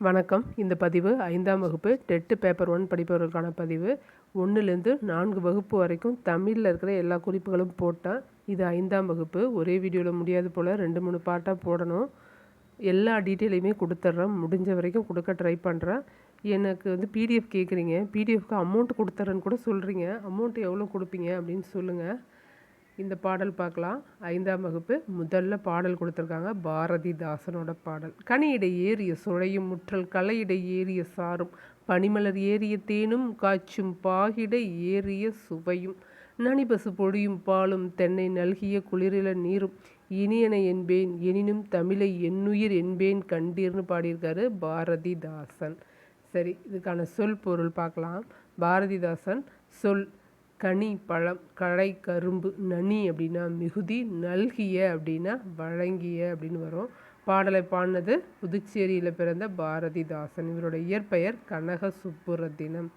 வணக்கம். இந்த பதிவு ஐந்தாம் வகுப்பு டெட்டு பேப்பர் ஒன் படிப்பவர்களுக்கான பதிவு. ஒன்றுலேருந்து நான்கு வகுப்பு வரைக்கும் தமிழில் இருக்கிற எல்லா குறிப்புகளும் போட்டேன் இது ஐந்தாம் வகுப்பு. ஒரே வீடியோவில் முடியாது போல் ரெண்டு மூணு பாட்டாக போடணும். எல்லா டீட்டெயிலையுமே கொடுத்துட்றேன் முடிஞ்ச வரைக்கும் கொடுக்க ட்ரை பண்ணுறேன் எனக்கு வந்து பிடிஎஃப் கேட்குறீங்க பிடிஎஃப்க்கு அமௌண்ட் கொடுத்துட்றேன்னு கூட சொல்கிறீங்க அமௌண்ட் எவ்வளோ கொடுப்பீங்க அப்படின்னு சொல்லுங்கள் இந்த பாடல் பார்க்கலாம். ஐந்தாம் வகுப்பு முதல்ல பாடல் கொடுத்துருக்காங்க. பாரதிதாசனோட பாடல். கனியிடை ஏறிய சுழையும் முற்றல் கலையிடை ஏறிய சாரும் பனிமலர் ஏறிய தேனும் காய்ச்சும் பாகிடை ஏறிய சுவையும் நனிபசு பொடியும் பாலும் தென்னை நல்கிய குளிரில நீரும் இனியன என்பேன் எனினும் தமிழை என்னுயிர் என்பேன் கண்டீர்னு பாடியிருக்காரு பாரதிதாசன். சரி இதுக்கான சொல் பொருள் பார்க்கலாம். பாரதிதாசன் சொல் கனி பழம் களை கரும்பு நனி அப்படின்னா மிகுதி நல்கிய அப்படின்னா வழங்கிய அப்படின்னு வரும். பாடலை பாடினது புதுச்சேரியில் பிறந்த பாரதிதாசன். இவரோட இயற்பெயர் கனக சுப்புரத்தினம்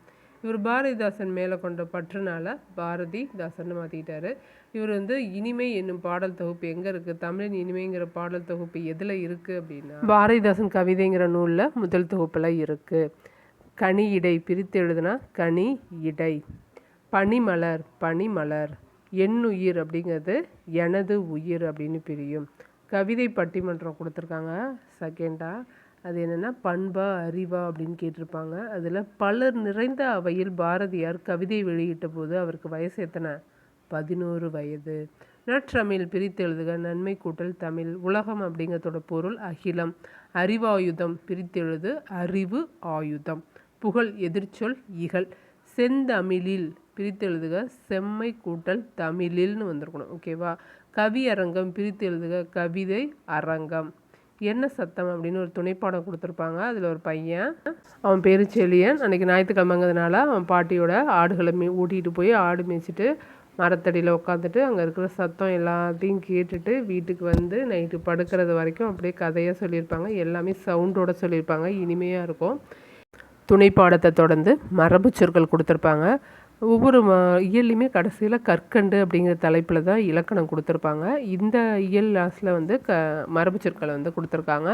இவர் பாரதிதாசன் மேலே கொண்ட பற்றுனால பாரதிதாசன் மாற்றிக்கிட்டாரு இவர் வந்து இனிமை என்னும் பாடல் தொகுப்பு எங்கே இருக்குது தமிழின் இனிமைங்கிற பாடல் தொகுப்பு எதில் இருக்குது அப்படின்னா பாரதிதாசன் கவிதைங்கிற நூலில் முதல் தொகுப்பில் இருக்குது கனி இடை பிரித்து எழுதுனா கனி இடை. பனிமலர் பனிமலர் என்னுயிர் அப்படிங்கிறது எனது உயிர் அப்படின்னு பிரியும். கவிதை பட்டிமன்றம் கொடுத்துருக்காங்க. செகண்டாக அது என்னென்னா பண்பா அறிவா அப்படின்னு கேட்டிருப்பாங்க. அதில் பலர் நிறைந்த அவையில் பாரதியார் கவிதை வெளியிட்ட போது அவருக்கு வயசு எத்தனை? பதினோரு வயது. நற்றமிழ் பிரித்து எழுதுக நன்மை கூட்டல் தமிழ் உலகம் அப்படிங்கிறதோட பொருள் அகிலம். அறிவாயுதம் பிரித்தெழுது அறிவு ஆயுதம். புகழ் எதிர்ச்சொல் இகழ். செந்தமிழில் பிரித்து எழுதுக. செம்மை கூட்டல் தமிழில்னு வந்திருக்கணும். ஓகேவா கவி அரங்கம் பிரித்து எழுதுக. கவிதை அரங்கம். என்ன சத்தம் அப்படின்னு ஒரு துணைப்பாடம் கொடுத்துருப்பாங்க. அதில் ஒரு பையன் அவன் பேர் செலியன் அன்றைக்கி ஞாயிற்றுக்கிழமைங்கிறதுனால அவன் பாட்டியோட ஆடுகளை மே ஊட்டிகிட்டு போய் ஆடு மேய்ச்சிட்டு மரத்தடியில் உட்காந்துட்டு அங்கே இருக்கிற சத்தம் எல்லாத்தையும் கேட்டுட்டு வீட்டுக்கு வந்து நைட்டு படுக்கிறது வரைக்கும் அப்படியே கதையாக சொல்லியிருப்பாங்க. எல்லாமே சவுண்டோடு சொல்லியிருப்பாங்க. இனிமையாக இருக்கும். துணைப்பாடத்தை தொடர்ந்து மரபு சொற்கள் கொடுத்துருப்பாங்க. ஒவ்வொரு இயல்லையுமே கடைசியில் கற்கண்டு அப்படிங்கிற தலைப்பில் தான் இலக்கணம் கொடுத்துருப்பாங்க. இந்த இயல் லாஸ்ட்டில் வந்து க மரபு சொற்களை வந்து கொடுத்துருக்காங்க.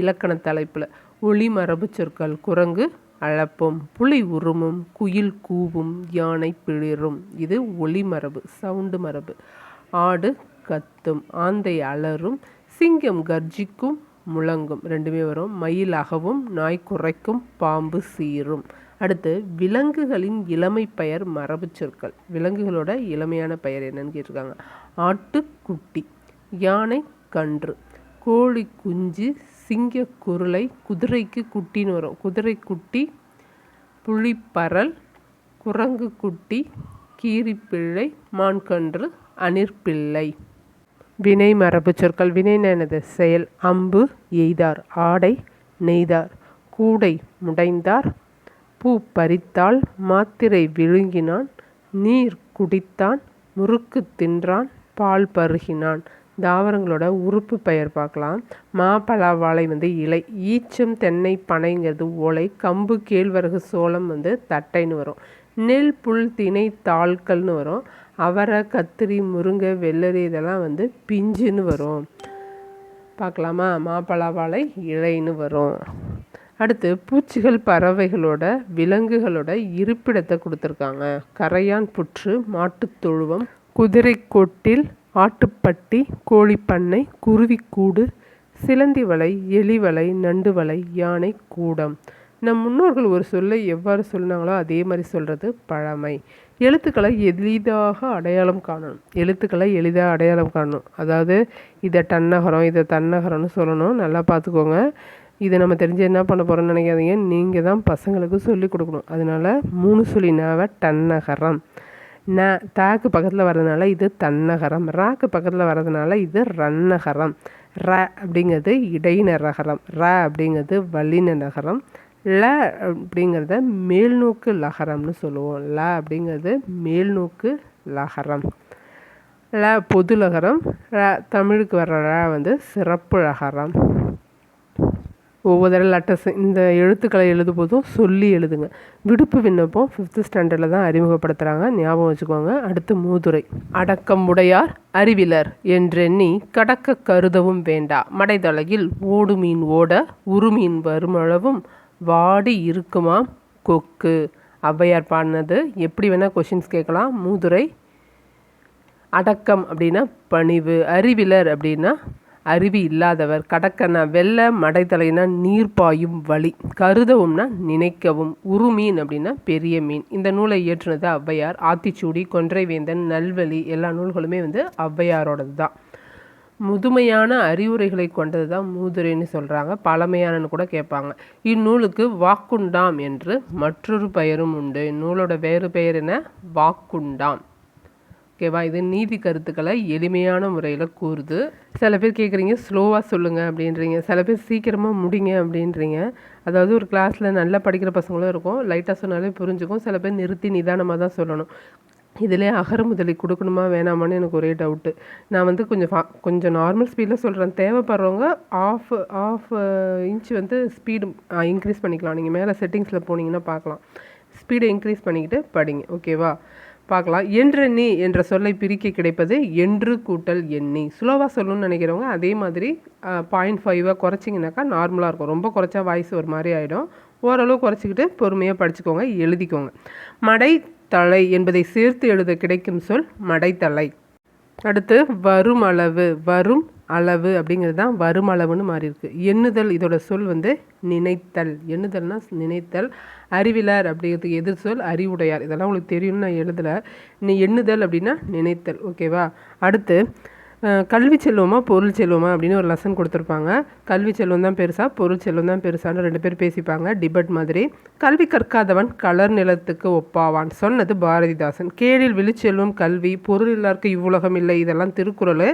இலக்கண தலைப்பில் ஒளி மரபு சொற்கள் குரங்கு அழப்பும் புலி உருமும் குயில் கூவும் யானை பிளிரும். இது ஒளி மரபு சவுண்டு மரபு. ஆடு கத்தும் ஆந்தை அலரும் சிங்கம் கர்ஜிக்கும் முழங்கும். ரெண்டுமே வரும். மயில் அகவும் நாய் குறைக்கும் பாம்பு சீரும். அடுத்து விலங்குகளின் இளமை பெயர் மரபு சொற்கள். விலங்குகளோட இளமையான பெயர் என்னன்னு கேட்டிருக்காங்க. ஆட்டுக்குட்டி யானை கன்று கோழி குஞ்சு சிங்க குருளை குதிரைக்கு குட்டின்னு வரும். குதிரை குட்டி புளிப்பரல் குரங்கு குட்டி கீரிப்பிள்ளை மான்கன்று அணிற்பிள்ளை. வினை மரபு சொற்கள். வினை எனது செயல் அம்பு எய்தார் ஆடை நெய்தார் கூடை முடைந்தார் பூ பறித்தால் மாத்திரை விழுங்கினான் நீர் குடித்தான் முறுக்கு தின்றான் பால் பருகினான். தாவரங்களோட உறுப்பு பெயர் பார்க்கலாம். மாப்பழா வாழை வந்து இலை ஈச்சம் தென்னை பனைங்கிறது ஓலை கம்பு கேழ்வரகு சோளம் வந்து தட்டைன்னு வரும். நெல் புல் திணை தாள்கள்னு வரும். அவரை கத்திரி முருங்கை வெள்ளரி இதெல்லாம் வந்து பிஞ்சுன்னு வரும். பார்க்கலாமா? மாப்பழா வாழை இலைன்னு வரும். அடுத்து பூச்சிகள் பறவைகளோட விலங்குகளோட இருப்பிடத்தை கொடுத்துருக்காங்க. கரையான் புற்று மாட்டுத்தொழுவம் குதிரை கொட்டில் ஆட்டுப்பட்டி கோழிப்பண்ணை குருவிக்கூடு சிலந்தி வலை எலி வலை நண்டு வலை யானை கூடம். நம் முன்னோர்கள் ஒரு சொல்லை எவ்வாறு சொன்னாங்களோ அதே மாதிரி சொல்கிறது பழமை. எழுத்துக்களை எளிதாக அடையாளம் காணணும். எழுத்துக்களை எளிதாக அடையாளம் காணணும். அதாவது இதை டன்னகரம் இதை தன்னகரம்னு சொல்லணும். நல்லா பார்த்துக்கோங்க. இதை நம்ம தெரிஞ்சு என்ன பண்ண போகிறோம்னு நினைக்காதீங்க. நீங்கள் தான் பசங்களுக்கு சொல்லிக் கொடுக்கணும். அதனால் மூணு சொல்லி நாவை டன்னகரம் ந தாக்கு பக்கத்தில் வர்றதுனால இது தன்னகரம். ராக்கு பக்கத்தில் வர்றதுனால இது ரன்னகரம். ர அப்படிங்கிறது இடைநரகரம் ர அப்படிங்கிறது வல்லின நகரம் ல அப்படிங்கிறத மேல்நோக்கு லகரம்னு சொல்லுவோம். ல அப்படிங்கிறது மேல்நோக்கு லகரம். ல பொது லகரம். ர தமிழுக்கு வர்ற ர வந்து சிறப்பு லகரம். ஒவ்வொரு தடவை லெட்டர்ஸ் இந்த எழுத்துக்களை எழுதும் போதும் சொல்லி எழுதுங்க. விடுப்பு விண்ணப்பம் ஃபிஃப்த்து ஸ்டாண்டர்டில் தான் அறிமுகப்படுத்துகிறாங்க ஞாபகம் வச்சுக்கோங்க. அடுத்து மூதுரை. அடக்கம் உடையார் அறிவிலர் என்றெண்ணி கடக்க கருதவும் வேண்டா. மடைதலையில் ஓடு மீன் ஓட உருமீன் வருமளவும் வாடி இருக்குமாம் கொக்கு. ஔவையார் பாடினது எப்படி வேணால் கொஷின்ஸ் கேட்கலாம். மூதுரை. அடக்கம் அப்படின்னா பணிவு. அறிவிலர் அப்படின்னா அருவி இல்லாதவர் கடக்கனா வெள்ள மடைத்தலைனா நீர் பாயும் வழி. கருதவும்னா நினைக்கவும். உருமீன் அப்படின்னா பெரிய மீன். இந்த நூலை இயற்றுனது ஔவையார். ஆத்திச்சூடி கொன்றைவேந்தன் நல்வழி எல்லா நூல்களுமே வந்து ஔவையாரோடது தான் முதுமையான அறிவுரைகளை கொண்டது தான் மூதுரைன்னு சொல்கிறாங்க பழமையானன்னு கூட கேட்பாங்க. இந்நூலுக்கு வாக்குண்டாம் என்று மற்றொரு பெயரும் உண்டு. இந்நூலோட வேறு பெயர் என்ன? வாக்குண்டாம். ஓகேவா? இது நீதி கருத்துக்களை எளிமையான முறையில் கூறுது. சில பேர் கேட்குறீங்க ஸ்லோவாக சொல்லுங்கள் அப்படின்றீங்க. சில பேர் சீக்கிரமாக முடிங்க அப்படின்றீங்க. அதாவது ஒரு கிளாஸில் நல்லா படிக்கிற பசங்களும் இருக்கும். லைட்டாக சொன்னாலே புரிஞ்சுக்கும். சில பேர் நிறுத்தி நிதானமாக தான் சொல்லணும். இதிலே அகர முதலி கொடுக்கணுமா வேணாமான்னு எனக்கு ஒரே டவுட்டு நான் வந்து கொஞ்சம் ஃபா கொஞ்சம் நார்மல் ஸ்பீடில் சொல்கிறேன் தேவைப்படுறவங்க ஆஃப் ஆஃப் இன்ச் வந்து ஸ்பீடு இன்க்ரீஸ் பண்ணிக்கலாம். நீங்கள் மேலே செட்டிங்ஸில் போனீங்கன்னா பார்க்கலாம். ஸ்பீடை இன்க்ரீஸ் பண்ணிக்கிட்டு படிங்க. ஓகேவா? பார்க்கலாம். என்றெண்ணி என்ற சொல்லை பிரிக்க கிடைப்பது என்று கூட்டல் எண்ணி ஸ்லோவாக சொல்லணும்னு நினைக்கிறவங்க அதே மாதிரி பாயிண்ட் ஃபைவாக குறைச்சிங்கனாக்கா நார்மலாக இருக்கும். ரொம்ப குறைச்சா வாய்ஸ் ஒரு மாதிரி ஆகிடும் ஓரளவு குறைச்சிக்கிட்டு பொறுமையாக படிச்சுக்கோங்க எழுதிக்கோங்க. மடை தலை என்பதை சேர்த்து எழுத கிடைக்கும் சொல் மடைத்தலை அடுத்து வரும் அளவு வரும் அளவு அப்படிங்கிறது தான் வருமளவுன்னு மாறி இருக்கு. எண்ணுதல் இதோட சொல் வந்து நினைத்தல். எண்ணுதல்னா நினைத்தல் அறிவிலர் அப்படிங்கிறதுக்கு எதிர் சொல் அறிவுடையார். இதெல்லாம் உங்களுக்கு தெரியும்னு நான் எழுதலை. நீ எண்ணுதல் அப்படின்னா நினைத்தல். ஓகேவா அடுத்து கல்வி செல்வமா பொருள் செல்வமா அப்படின்னு ஒரு லெசன் கொடுத்துருப்பாங்க. கல்வி செல்வம் தான் பெருசா பொருள் செல்வம் தான் பெருசான்னு ரெண்டு பேர் பேசிப்பாங்க. டிபட் மாதிரி. கல்வி கற்காதவன் கலர் நிலத்துக்கு ஒப்பாவான். சொன்னது பாரதிதாசன். கேளில் விழிச்செல்வம் கல்வி பொருள் இல்லாருக்கு இவ்வுலகம் இல்லை. இதெல்லாம் திருக்குறள்.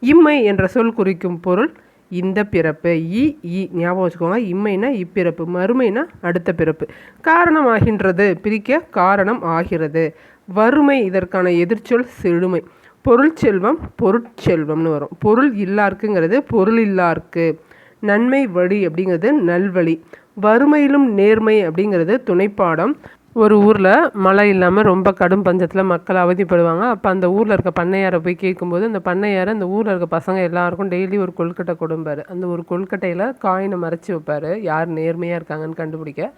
இம்மை என்ற சொல் குறிக்கும் பொருள் இந்த பிறப்பு. இ இ ஞாபகம் வச்சுக்கோங்க. இம்மைனா இப்பிறப்பு மறுமைனா அடுத்த பிறப்பு. காரணம் ஆகின்றது பிரிக்க காரணம் ஆகிறது. வறுமை இதற்கான எதிர்ச்சொல் செழுமை. பொருள் செல்வம் பொருட்செல்வம்னு வரும். பொருள் இல்லாருக்குங்கிறது பொருள் இல்லாருக்கு. நன்மை வழி அப்படிங்கிறது நல்வழி. வறுமையிலும் நேர்மை அப்படிங்கிறது துணைப்பாடம். ஒரு ஊரில் மழை இல்லாமல் ரொம்ப கடும் பஞ்சத்தில் மக்கள் அவதிப்படுவாங்க. அப்போ அந்த ஊரில் இருக்க பண்ணையாரை போய் கேட்கும்போது அந்த பண்ணையாரை அந்த ஊரில் இருக்க பசங்க எல்லாருக்கும் டெய்லி ஒரு கொழுக்கட்டை கொடும்பார். அந்த ஒரு கொழுக்கட்டையில் காயினை மறைச்சி வைப்பார். யார் நேர்மையாக இருக்காங்கன்னு கண்டுபிடிக்க.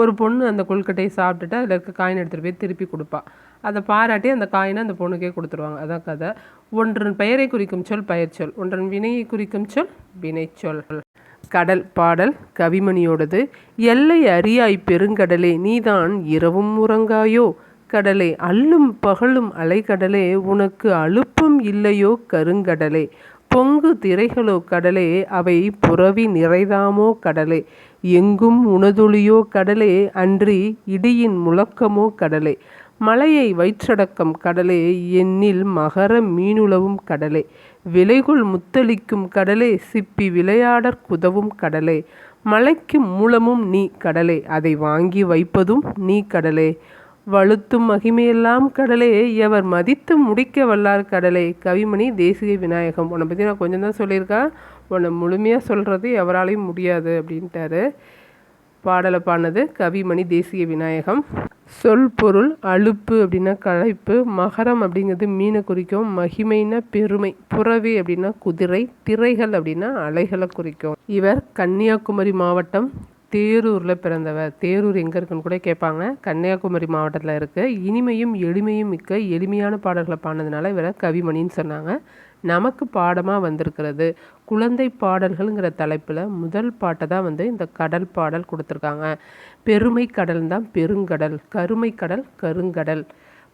ஒரு பொண்ணு அந்த கொழுக்கட்டையை சாப்பிட்டுட்டு அதில் இருக்க காயின் எடுத்துகிட்டு போய் திருப்பி கொடுப்பா. அதை பாராட்டி அந்த காயினை அந்த பொண்ணுக்கே கொடுத்துருவாங்க. அதான் கதை. ஒன்றன் பெயரை குறிக்கும் சொல் பெயர் சொல். ஒன்றன் வினையை குறிக்கும் சொல் வினைச்சொல். கடல் பாடல் கவிமணியோடது எல்லை அறியாய் பெருங்கடலே நீதான் இரவும் உறங்காயோ? கடலே அல்லும் பகலும் அலைக்கடலே உனக்கு அலுப்பும் இல்லையோ கருங்கடலே? பொங்கு திரைகளோ கடலே அவை புறவி நிறைதாமோ கடலே? எங்கும் உணதுளியோ கடலே அன்றி இடியின் முழக்கமோ கடலே? மலையை வயிற்றடக்கம் கடலே எண்ணில் மகர மீனுளவும் கடலே? விலைகுள் முத்தளிக்கும் கடலே சிப்பி விளையாடற் குதவும் கடலே. மலைக்கு மூலமும் நீ கடலே அதை வாங்கி வைப்பதும் நீ கடலே. வழுத்தும் மகிமையெல்லாம் கடலே எவர் மதித்து முடிக்க வல்லார் கடலே. கவிமணி தேசிய விநாயகம். உன்னை பற்றி நான் கொஞ்சம் தான் சொல்லியிருக்கேன் உன்னை முழுமையாக சொல்கிறது எவராலையும் முடியாது அப்படின்ட்டாரு. பாடலை பாடினது கவிமணி தேசிய விநாயகம். சொல் பொருள் அலுப்பு அப்படின்னா களைப்பு மகரம் அப்படிங்கிறது மீனை குறிக்கும் மகிமைனா பெருமை புறவி அப்படின்னா குதிரை திரைகள் அப்படின்னா அலைகளை குறிக்கும். இவர் கன்னியாகுமரி மாவட்டம் தேரூரில் பிறந்தவர். தேரூர் எங்கே இருக்குன்னு கூட கேட்பாங்க. கன்னியாகுமரி மாவட்டத்தில் இருக்குது இனிமையும் எளிமையும் மிக்க எளிமையான பாடல்களை பாடினதுனால இவரை கவிமணின்னு சொன்னாங்க. நமக்கு பாடமாக வந்திருக்கிறது. குழந்தை பாடல்கள்ங்கிற தலைப்பில் முதல் பாட்டை தான் வந்து இந்த கடல் பாடல் கொடுத்துருக்காங்க. பெருமை கடல் தான் பெருங்கடல் கருமை கடல் கருங்கடல்.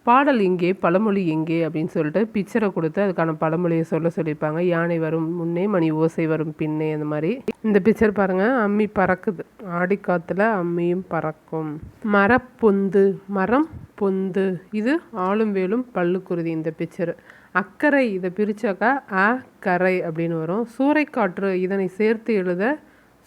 பாடல் இங்கே பழமொழி எங்கே அப்படின்னு சொல்லிட்டு பிக்சரை கொடுத்து அதுக்கான பழமொழியை சொல்ல சொல்லியிருப்பாங்க. யானை வரும் முன்னே மணி ஓசை வரும் பின்னே அந்த மாதிரி. இந்த பிக்சர் பாருங்கள் அம்மி பறக்குது. ஆடிக்காத்தில் அம்மியும் பறக்கும். மரப்பொந்து மரம் பொந்து. இது ஆளும் வேலும் பல்லுக்குருதி இந்த பிக்சரு. அக்கறை இதை பிரித்தாக்கா அ கரை அப்படின்னு வரும். சூறைக்காற்று இதனை சேர்த்து எழுத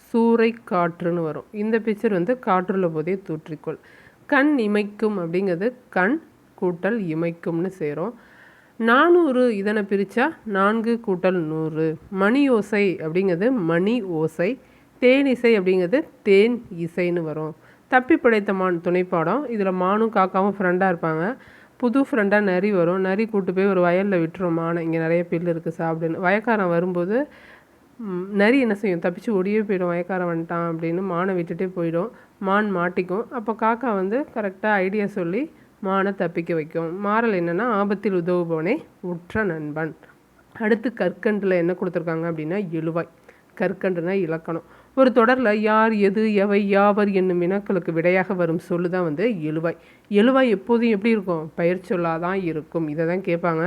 சூறை காற்றுன்னு வரும். இந்த பிக்சர் வந்து காற்றுள்ள போதே தூற்றிக்கொள். கண் இமைக்கும் அப்படிங்கிறது கண் கூட்டல் இமைக்கும்னு சேரும். நானூறு இதனை பிரித்தா நான்கு கூட்டல் நூறு. மணி ஓசை அப்படிங்கிறது மணி ஓசை. தேன் இசை அப்படிங்கிறது தேன் இசைன்னு வரும். தப்பி பிழைத்த மான் துணைப்பாடம். இதில் மானும் காக்காவும் ஃப்ரெண்டாக இருப்பாங்க. புது ஃப்ரெண்டாக நரி வரும். நரி கூட்டு போய் ஒரு வயலில் விட்டுரும் மானை இங்கே நிறைய பில்லு இருக்குது சாப்பிடுன்னு. வயக்காரன் வரும்போது நரி என்ன செய்யும்? தப்பிச்சு ஒடியே போயிடும். வயக்காரன் வந்துட்டான் அப்படின்னு மானை விட்டுட்டே போயிடும். மான் மாட்டிக்கும். அப்போ காக்கா வந்து கரெக்டாக ஐடியா சொல்லி மானை தப்பிக்க வைக்கும். மாறல் என்னென்னா ஆபத்தில் உதவுபவனே உற்ற நண்பன். அடுத்து கற்கண்டில் என்ன கொடுத்துருக்காங்க அப்படின்னா எழுவாய். கற்கண்டுனா இலக்கணம். ஒரு தொடரில் யார் எது எவை யாவர் என்னும் வினாக்களுக்கு விடையாக வரும் சொல்லு தான் வந்து எழுவாய். எழுவாய் எப்போதும் எப்படி இருக்கும்? பெயர் சொல்லாக தான் இருக்கும். இதை தான் கேட்பாங்க.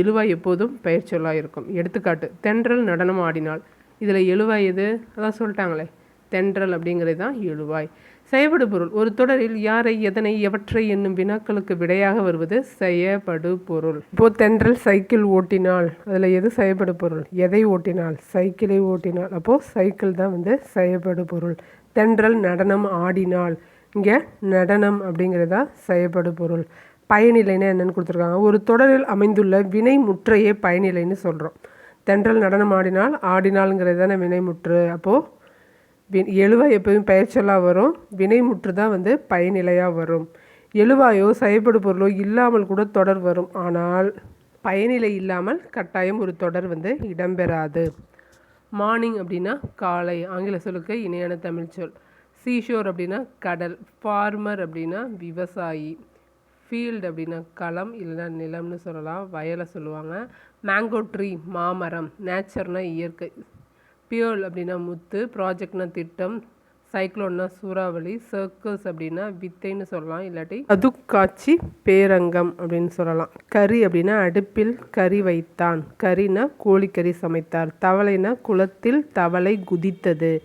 எழுவாய் எப்போதும் பெயர் சொல்லாக இருக்கும். எடுத்துக்காட்டு தென்றல் நடனம் ஆடினாள் இதில் எழுவாய் எது? அதான் சொல்லிட்டாங்களே. தென்றல் அப்படிங்கிறது தான் எழுவாய். செயபடு பொருள் ஒரு தொடரில் யாரை எதனை எவற்றை என்னும் வினாக்களுக்கு விடையாக வருவது செயபடு பொருள் இப்போ தென்றல் சைக்கிள் ஓட்டினாள் அதில் எது செயபடு பொருள் எதை ஓட்டினாள் சைக்கிளை ஓட்டினாள் அப்போது சைக்கிள் தான் வந்து செயபடு பொருள் தென்றல் நடனம் ஆடினாள் இங்கே நடனம் அப்படிங்கிறதா செயபடு பொருள் பயனிலைன்னா என்னென்னு கொடுத்துருக்காங்க. ஒரு தொடரில் அமைந்துள்ள வினை முற்றையே பயனிலைன்னு சொல்கிறோம் தென்றல் நடனம் ஆடினால் ஆடினாளுங்கிறது தானே வினைமுற்று. அப்போது வி எழுவாய் எப்போதும் பெயர்ச்சொல்லாக வரும். வினைமுற்று தான் வந்து பயனிலையாக வரும். எழுவாயோ செயல்படு பொருளோ இல்லாமல் கூட தொடர் வரும். ஆனால் பயனிலை இல்லாமல் கட்டாயம் ஒரு தொடர் வந்து இடம்பெறாது. மார்னிங் அப்படின்னா காலை ஆங்கில சொல்லுக்கு இணையான தமிழ் சொல். சீஷோர் அப்படின்னா கடல் ஃபார்மர் அப்படின்னா விவசாயி. ஃபீல்டு அப்படின்னா களம் இல்லைன்னா நிலம்னு சொல்லலாம். வயலை சொல்லுவாங்க. மேங்கோ ட்ரீ மாமரம். நேச்சர்னால் இயற்கை. பியோல் அப்படின்னா முத்து ப்ராஜெக்ட்னா திட்டம் சைக்ளோன்னா சூறாவளி சர்க்கஸ் அப்படின்னா வித்தைன்னு சொல்லலாம் இல்லாட்டி அதுக்காட்சி பேரங்கம் அப்படின்னு சொல்லலாம். கறி அப்படின்னா அடுப்பில் கறி வைத்தான். கறினா கோழிக்கறி சமைத்தார். தவளைனா குளத்தில் தவளை குதித்தது.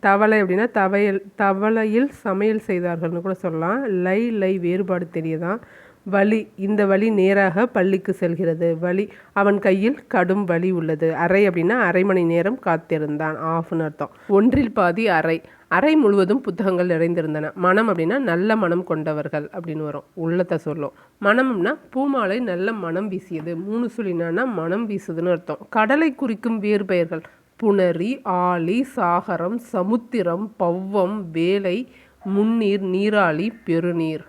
தவளை அப்படின்னா தவையல் தவளையில் சமையல் செய்தார்கள்னு கூட சொல்லலாம். லை லை வேறுபாடு தெரியுதான். வலி இந்த வழி நேராக பள்ளிக்கு செல்கிறது. வலி அவன் கையில் கடும் வலி உள்ளது. அரை அப்படின்னா அரை மணி நேரம் காத்திருந்தான். ஆஃப்னு அர்த்தம். ஒன்றில் பாதி அறை. அறை முழுவதும் புத்தகங்கள் நிறைந்திருந்தன. மனம் அப்படின்னா நல்ல மனம் கொண்டவர்கள் அப்படின்னு வரும். உள்ளத்தை சொல்லும். மனம்னா பூமாலை நல்ல மனம் வீசியது. மூணு சுழினானா மனம் வீசுதுன்னு அர்த்தம். கடலை குறிக்கும் வேறு பெயர்கள். புணரி ஆழி சாகரம் சமுத்திரம் பவ்வம் வேலை முன்னீர் நீராளி பெருநீர்.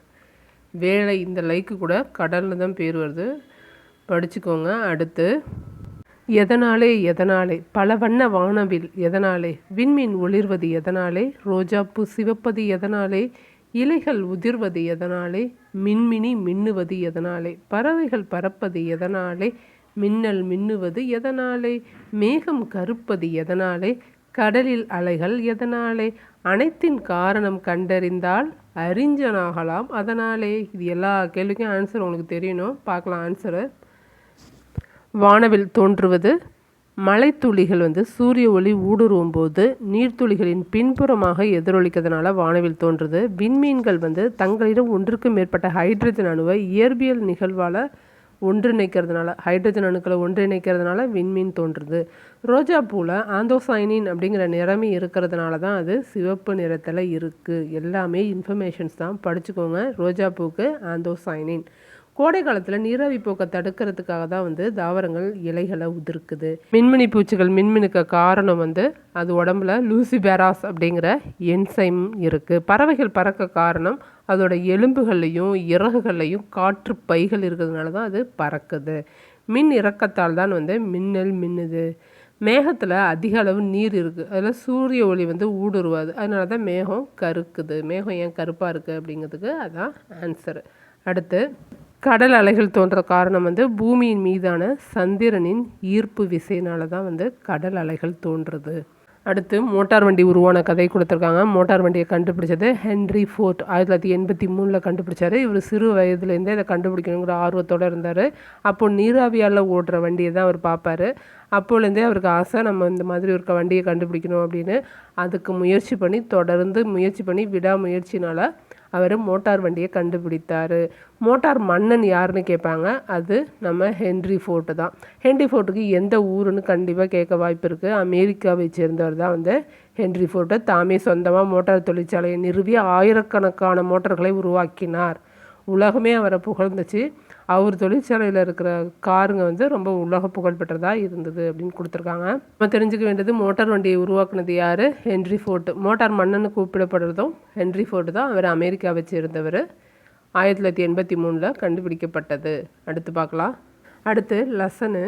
வேலை இந்த லைக்கு கூட கடலில் தான் பேர் வருது. படிச்சுக்கோங்க. அடுத்து எதனாலே எதனாலே பல வண்ண வானவில் எதனாலே விண்மீன் ஒளிர்வது எதனாலே ரோஜாப்பூ சிவப்பது எதனாலே இலைகள் உதிர்வது எதனாலே மின்மினி மின்னுவது எதனாலே பறவைகள் பறப்பது எதனாலே மின்னல் மின்னுவது எதனாலே மேகம் கருப்பது எதனாலே கடலில் அலைகள் எதனாலே அனைத்தின் காரணம் கண்டறிந்தால் அறிஞனாகலாம். அதனாலே இது எல்லா கேள்விக்கும் ஆன்சர் உங்களுக்கு தெரியணும். பார்க்கலாம் ஆன்சரு வானவில் தோன்றுவது மலைத்துளிகள் வந்து சூரிய ஒளி ஊடுருவும் போது நீர்த்துளிகளின் பின்புறமாக எதிரொலிக்கிறதுனால வானவில் தோன்றுது. விண்மீன்கள் வந்து தங்களிடம் ஒன்றுக்கும் மேற்பட்ட ஹைட்ரஜன் அணுவை இயற்பியல் நிகழ்வால் ஒன்றிணைக்கிறதுனால ஹைட்ரஜன் அணுக்களை ஒன்றிணைக்கிறதுனால விண்மீன் தோன்றுது. ரோஜா பூவில் ஆந்தோசைனின் அப்படிங்கிற நிறமி இருக்கிறதுனால தான் அது சிவப்பு நிறத்தில் இருக்குது எல்லாமே இன்ஃபர்மேஷன்ஸ் தான். படிச்சுக்கோங்க. ரோஜா பூவுக்கு ஆந்தோசைனின். கோடை காலத்தில் நீராவி போக்கை தடுக்கிறதுக்காக தான் வந்து தாவரங்கள் இலைகளை உதிர்க்குது. மின்மினி பூச்சிகள் மின்மினுக்க காரணம் வந்து அது உடம்புல லூசிபெராஸ் அப்படிங்கிற என்சைம் இருக்குது பறவைகள் பறக்க காரணம் அதோட எலும்புகள்லையும் இறகுகள்லையும் காற்று பைகள் இருக்கிறதுனால தான் அது பறக்குது. மின் இறக்கத்தால் தான் வந்து மின்னல் மின்னுது. மேகத்தில் அதிக அளவு நீர் இருக்குது அதில் சூரிய ஒளி வந்து ஊடுருவாது. அதனால தான் மேகம் கருக்குது. மேகம் ஏன் கருப்பாக இருக்குது அப்படிங்கிறதுக்கு அதான் ஆன்சரு அடுத்து கடல் அலைகள் தோன்ற காரணம் வந்து பூமியின் மீதான சந்திரனின் ஈர்ப்பு விசையினால தான் வந்து கடல் அலைகள் தோன்றுறது. அடுத்து மோட்டார் வண்டி உருவான கதை கொடுத்துருக்காங்க. மோட்டார் வண்டியை கண்டுபிடிச்சது ஹென்ரி ஃபோர்ட். ஆயிரத்தி தொள்ளாயிரத்தி எண்பத்தி மூணில் கண்டுபிடிச்சார். இவர் சிறு வயதுலேருந்தே இதை கண்டுபிடிக்கணுங்கிற ஆர்வத்தோடு இருந்தார். அப்போது நீராவியால் ஓடுற வண்டியை தான் அவர் பார்ப்பாரு. அப்போலேருந்தே அவருக்கு ஆசை நம்ம இந்த மாதிரி ஒரு வண்டியை கண்டுபிடிக்கணும் அப்படின்னு. அதுக்கு முயற்சி பண்ணி தொடர்ந்து முயற்சி பண்ணி விடாமுயற்சினால் அவர் மோட்டார் வண்டியை கண்டுபிடித்தார். மோட்டார் மன்னன் யாருன்னு கேட்பாங்க. அது நம்ம ஹென்ரி ஃபோர்ட்டு தான். ஹென்ரி ஃபோர்ட்டுக்கு எந்த ஊருன்னு கண்டிப்பாக கேட்க வாய்ப்பு இருக்குது அமெரிக்காவை சேர்ந்தவர் தான் வந்து ஹென்ரி ஃபோர்ட்டு. தாமே சொந்தமாக மோட்டார் தொழிற்சாலையை நிறுவி ஆயிரக்கணக்கான மோட்டார்களை உருவாக்கினார். உலகமே அவரை புகழ்ந்துச்சு. அவர் தொழிற்சாலையில் இருக்கிற காருங்க வந்து ரொம்ப உலக புகழ்பெற்றதாக இருந்தது அப்படின்னு கொடுத்துருக்காங்க. நம்ம தெரிஞ்சுக்க வேண்டியது மோட்டார் வண்டியை உருவாக்குனது யார்? Henry Ford. மோட்டார் மன்னன்னு கூப்பிடப்படுறதும் ஹென்ரி ஃபோர்ட் தான். அவர் அமெரிக்காவை வச்சுருந்தவர் ஆயிரத்தி தொள்ளாயிரத்தி எண்பத்தி மூணில் கண்டுபிடிக்கப்பட்டது. அடுத்து பார்க்கலாம். அடுத்து லசனு.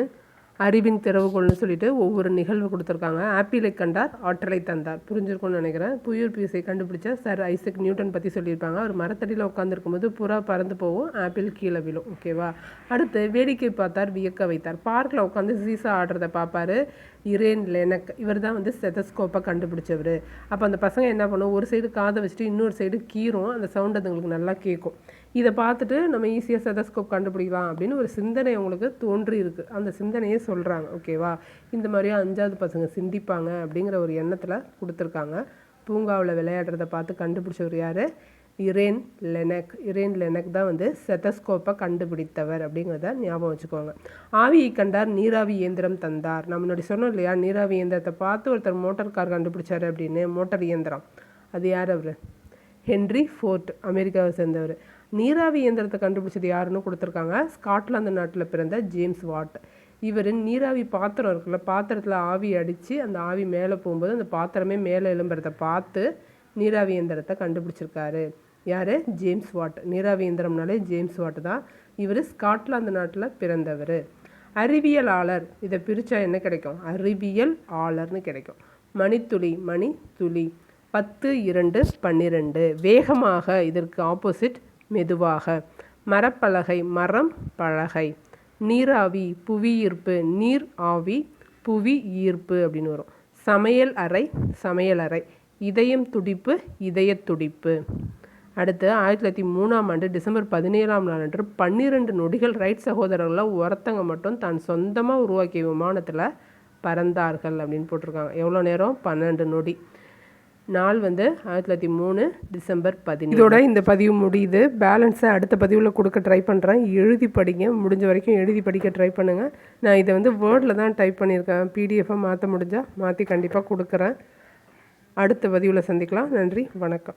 அறிவின் திறவுகோல்னு சொல்லிட்டு ஒவ்வொரு நிகழ்வு கொடுத்துருக்காங்க. ஆப்பிளை கண்டார் ஆற்றலை தந்தார். புரிஞ்சிருக்கும்னு நினைக்கிறேன். புயல் பீஸை கண்டுபிடிச்ச சார் ஐசக் நியூட்டன் பற்றி சொல்லியிருப்பாங்க. அவர் மரத்தடியில் உட்காந்துருக்கும்போது புறா பறந்து போகும் ஆப்பிள் கீழே விழும். ஓகேவா அடுத்து வேடிக்கை பார்த்தார் வியக்க வைத்தார். பார்க்கில் உட்காந்து சீசா ஆடுறதை பார்ப்பாரு. இரேன் லெனக். இவர் தான் வந்து ஸ்டெதஸ்கோப்பை கண்டுபிடிச்சவர். அப்போ அந்த பசங்க என்ன பண்ணும்? ஒரு சைடு காதை வச்சுட்டு இன்னொரு சைடு கீரும் அந்த சவுண்ட் அதுங்களுக்கு நல்லா கேட்கும். இதை பார்த்துட்டு நம்ம ஈஸியாக செதஸ்கோப் கண்டுபிடிக்கலாம் அப்படின்னு ஒரு சிந்தனை உங்களுக்கு தோன்றி இருக்குது அந்த சிந்தனையே சொல்கிறாங்க ஓகேவா இந்த மாதிரியே அஞ்சாவது பசங்க சிந்திப்பாங்க அப்படிங்கிற ஒரு எண்ணத்தில் கொடுத்துருக்காங்க. பூங்காவில் விளையாடுறத பார்த்து கண்டுபிடிச்சவர் யார்? இரேன் லெனக். இரேன் லெனக் தான் வந்து செத்தஸ்கோப்பை கண்டுபிடித்தவர் அப்படிங்கிறத ஞாபகம் வச்சுக்கோங்க. ஆவியை கண்டார் நீராவி இயந்திரம் தந்தார். நம்ம முன்னாடி சொன்னோம் இல்லையா? நீராவி இயந்திரத்தை பார்த்து ஒருத்தர் மோட்டார் கார் கண்டுபிடிச்சார் அப்படின்னு மோட்டார் இயந்திரம். அது யார் அவர்? ஹென்ரி ஃபோர்ட் அமெரிக்காவை சேர்ந்தவர். நீராவி இயந்திரத்தை கண்டுபிடிச்சது யாருன்னு கொடுத்துருக்காங்க. ஸ்காட்லாந்து நாட்டில் பிறந்த ஜேம்ஸ் வாட். இவர் நீராவி பாத்திரம் இருக்குல்ல பாத்திரத்தில் ஆவி அடித்து அந்த ஆவி மேலே போகும்போது அந்த பாத்திரமே மேலே எழும்புறதை பார்த்து நீராவி இயந்திரத்தை கண்டுபிடிச்சிருக்காரு. யார்? James Watt. நீராவி இயந்திரம்னாலே ஜேம்ஸ் வாட் தான். இவர் ஸ்காட்லாந்து நாட்டில் பிறந்தவர். அறிவியலாளர் இதை பிரித்தா என்ன கிடைக்கும்? அறிவியல் ஆளர்னு கிடைக்கும். மணித்துளி மணி துளி பத்து இரண்டு பன்னிரெண்டு. வேகமாக இதற்கு ஆப்போசிட் மெதுவாக. மரப்பலகை மரம் பலகை. நீராவி புவியீர்ப்பு நீர் ஆவி புவி ஈர்ப்பு அப்படின்னு வரும். சமையல் அறை சமையல் அறை. இதயம் துடிப்பு இதய துடிப்பு. அடுத்து ஆயிரத்தி தொள்ளாயிரத்தி மூணாம் ஆண்டு டிசம்பர் பதினேழாம் நாள் அன்று பன்னிரெண்டு நொடிகள் ரைட் சகோதரர்களில் ஒருத்தங்க மட்டும் தான் சொந்தமாக உருவாக்கிய விமானத்தில் பறந்தார்கள் அப்படின்னு போட்டிருக்காங்க. எவ்வளோ நேரம்? பன்னெண்டு நொடி. நாள் வந்து ஆயிரத்தி தொள்ளாயிரத்தி மூணு டிசம்பர் பதினேழு. இதோட இந்த பதிவு முடியுது. பேலன்ஸை அடுத்த பதிவில் கொடுக்க ட்ரை பண்ணுறேன் எழுதி படிங்க. முடிஞ்ச வரைக்கும் எழுதி படிக்க ட்ரை பண்ணுங்கள் நான் இதை வந்து வேர்டில் தான் டைப் பண்ணியிருக்கேன். பிடிஎஃபாக மாற்ற முடிஞ்சால் மாற்றி கண்டிப்பாக கொடுக்குறேன். அடுத்த பதிவில் சந்திக்கலாம். நன்றி. வணக்கம்.